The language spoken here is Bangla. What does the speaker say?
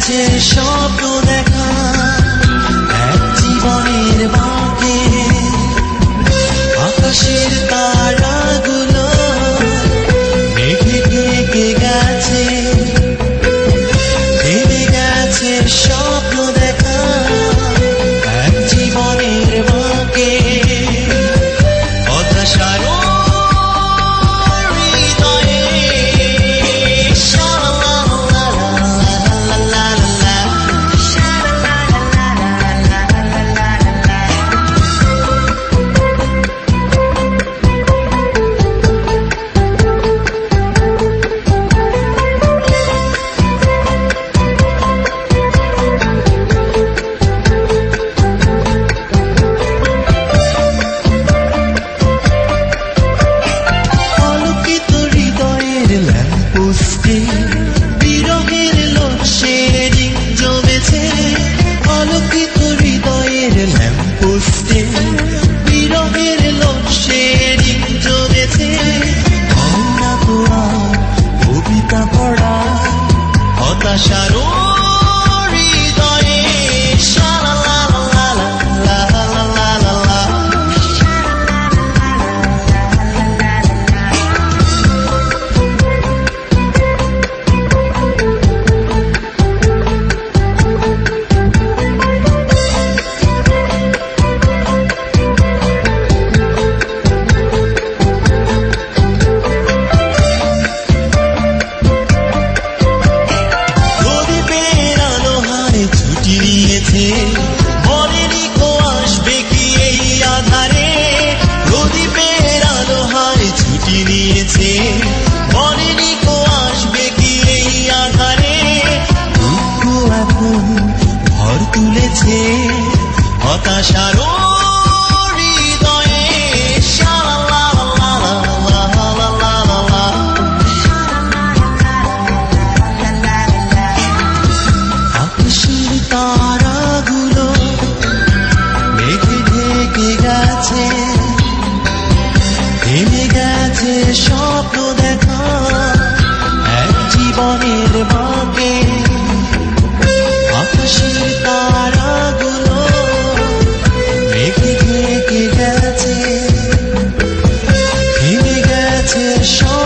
হয়েছে স্বপ্ন দেখা এক জীবনের বাঁকে। আকাশের বুকে হতাশার হৃদয়ে গেছে গেছে স্বপ্ন to show